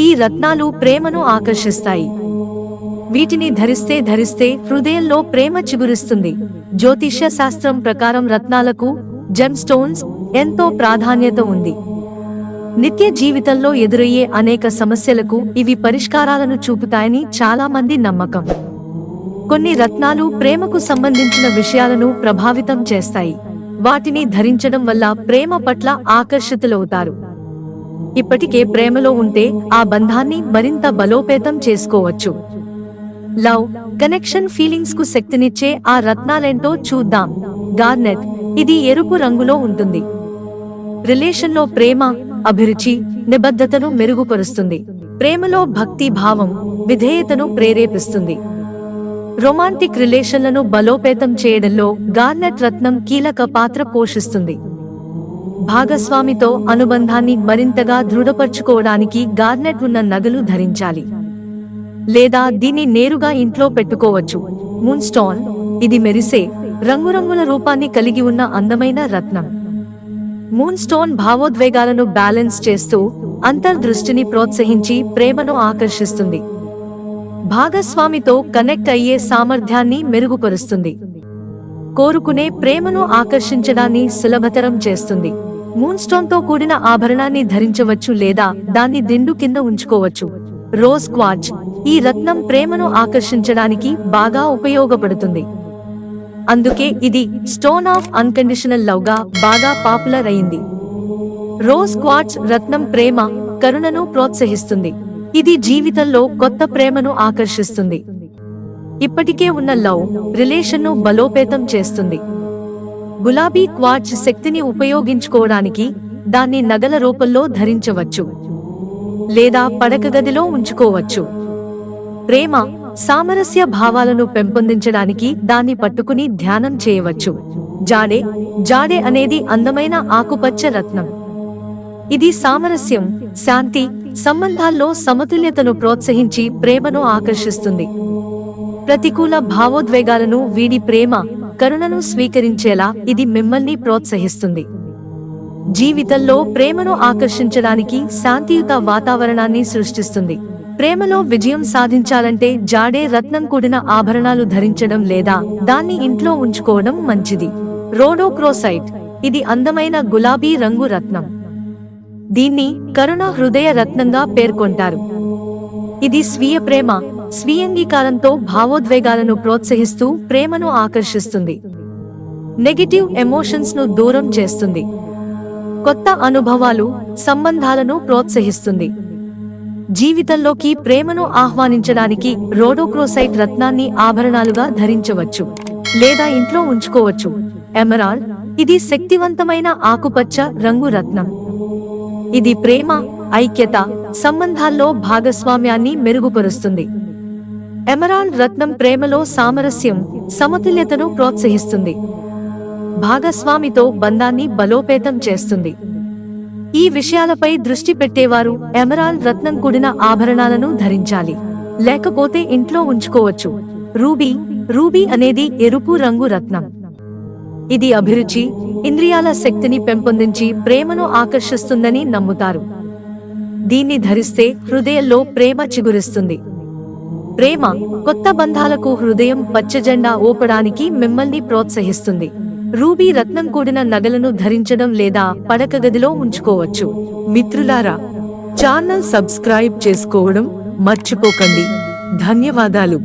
ఈ రత్నాలు ప్రేమను ఆకర్షిస్తాయి. వీటిని ధరిస్తే ధరిస్తే హృదయంలో ప్రేమ చిగురిస్తుంది. జ్యోతిష్య శాస్త్రం ప్రకారం రత్నాలకు జెమ్ స్టోన్స్ ఎంతో ప్రాధాన్యత ఉంది. నిత్య జీవితంలో ఎదురయ్యే అనేక సమస్యలకు ఇవి పరిష్కారాలను చూపుతాయని చాలా మంది నమ్మకం. కొన్ని రత్నాలు ప్రేమకు సంబంధించిన విషయాలను ప్రభావితం చేస్తాయి. వాటిని ధరించడం వల్ల ప్రేమ పట్ల ఆకర్షితులవుతారు. ఇప్పటికే ప్రేమలో ఉంటే ఆ బంధాన్ని మరింత బలోపేతం చేసుకోవచ్చు. లవ్ కనెక్షన్ ఫీలింగ్స్కు శక్తినిచ్చే ఆ రత్నాలేంటో చూద్దాం. గార్నెట్ ఇది ఎరుపు రంగులో ఉంటుంది. రిలేషన్లో ప్రేమ అభిరుచి నిబద్ధతను మెరుగుపరుస్తుంది. ప్రేమలో భక్తి భావం విధేయతను ప్రేరేపిస్తుంది. రొమాంటిక్ రిలేషన్లను బలోపేతం చేయడంలో గార్నెట్ రత్నం కీలక పాత్ర పోషిస్తుంది. భాగస్వామితో అనుబంధాన్ని మరింతగా దృఢపరచుకోవడానికి గార్నెట్ ఉన్న నగలు ధరించాలి. లేదా దీన్ని నేరుగా ఇంట్లో పెట్టుకోవచ్చు. మూన్ స్టోన్ ఇది మెరిసే రంగురంగుల రూపాన్ని కలిగి ఉన్న అందమైన రత్నం. మూన్ స్టోన్ భావోద్వేగాలను బ్యాలెన్స్ చేస్తూ అంతర్దృష్టిని ప్రోత్సహించి ప్రేమను ఆకర్షిస్తుంది. భాగస్వామితో కనెక్ట్ అయ్యే సామర్థ్యాన్ని మెరుగుపరుస్తుంది. కోరుకునే ప్రేమను ఆకర్షించడాన్ని సులభతరం చేస్తుంది. మూన్స్టోన్తో కూడిన ఆభరణాన్ని ధరించవచ్చు లేదా దాన్ని దిండు కింద ఉంచుకోవచ్చు. రోజ్ క్వాచ్ ఈ రత్నం ప్రేమను ఆకర్షించడానికి బాగా ఉపయోగపడుతుంది. అందుకే ఇది స్టోన్ ఆఫ్ అన్కండిషనల్ లవ్గా బాగా పాపులర్ అయింది. రోజ్ క్వార్ట్జ్ రత్నం ప్రేమ కరుణను ప్రోత్సహిస్తుంది. ఇది జీవితంలో కొత్త ప్రేమను ఆకర్షిస్తుంది. ఇప్పటికే ఉన్న లవ్ రిలేషన్ను బలోపేతం చేస్తుంది. గులాబీ క్వార్ట్జ్ శక్తిని ఉపయోగించుకోవడానికి దాన్ని నగల రూపంలో ధరించవచ్చు. లేదా పడక గదిలో ఉంచుకోవచ్చు. ప్రేమ సామరస్య భావాలను పెంపొందించడానికి దాన్ని పట్టుకుని ధ్యానం చేయవచ్చు. జాడే జాడే అనేది అందమైన ఆకుపచ్చ రత్నం. ఇది సామరస్యం శాంతి సంబంధాల్లో సమతుల్యతను ప్రోత్సహించి ప్రేమను ఆకర్షిస్తుంది. ప్రతికూల భావోద్వేగాలను వీడి ప్రేమ కరుణను స్వీకరించేలా ఇది మిమ్మల్ని ప్రోత్సహిస్తుంది. జీవితంలో ప్రేమను ఆకర్షించడానికి శాంతియుత వాతావరణాన్ని సృష్టిస్తుంది. ప్రేమలో విజయం సాధించాలంటే జాడే రత్నం కూడిన ఆభరణాలు ధరించడం లేదా దాన్ని ఇంట్లో ఉంచుకోవడం మంచిది. రోడోక్రోసైట్ ఇది అందమైన గులాబీ రంగు రత్నం. దీన్ని కరుణ హృదయ రత్నంగా పేర్కొంటారు. ఇది స్వీయ ప్రేమ స్వీయంగీకారంతో భావోద్వేగాలను ప్రోత్సహిస్తూ ప్రేమను ఆకర్షిస్తుంది. నెగటివ్ ఎమోషన్స్ను దూరం చేస్తుంది. కొత్త అనుభవాలు సంబంధాలను ప్రోత్సహిస్తుంది. జీవితంలోకి ప్రేమను ఆహ్వానించడానికి రోడోక్రోసైట్ రత్నాన్ని ఆభరణాలుగా ధరించవచ్చు. లేదా ఇంట్లో ఉంచుకోవచ్చు. ఎమరాల్డ్ ఇది శక్తివంతమైన ఆకుపచ్చ రంగు రత్నం. ఇది ప్రేమ ఐక్యత సంబంధాల్లో భాగస్వామ్యాన్ని మెరుగుపరుస్తుంది. ఎమరాల్డ్ రత్నం ప్రేమలో సామరస్యం సమతుల్యతను ప్రోత్సహిస్తుంది. భాగస్వామితో బంధాన్ని బలోపేతం చేస్తుంది. ఈ విషయాలపై దృష్టి పెట్టేవారు ఎమరాల్డ్ రత్నం కూడిన ఆభరణాలను ధరించాలి. లేకపోతే ఇంట్లో ఉంచుకోవచ్చు. రూబీ రూబీ అనేది ఎరుపు రంగు రత్నం. ఇది అభిరుచి ఇంద్రియాల శక్తిని పెంపొందించి ప్రేమను ఆకర్షిస్తుందని నమ్ముతారు. దీన్ని ధరిస్తే హృదయంలో ప్రేమ చిగురిస్తుంది. ప్రేమ కొత్త బంధాలకు హృదయం పచ్చజెండా ఊపడానికి మిమ్మల్ని ప్రోత్సహిస్తుంది. రూబీ రత్నం కూడిన నగలను ధరించడం లేదా పడక గదిలో ఉంచుకోవచ్చు. మిత్రులారా ఛానల్ సబ్స్క్రైబ్ చేసుకోవడం మర్చిపోకండి. ధన్యవాదాలు.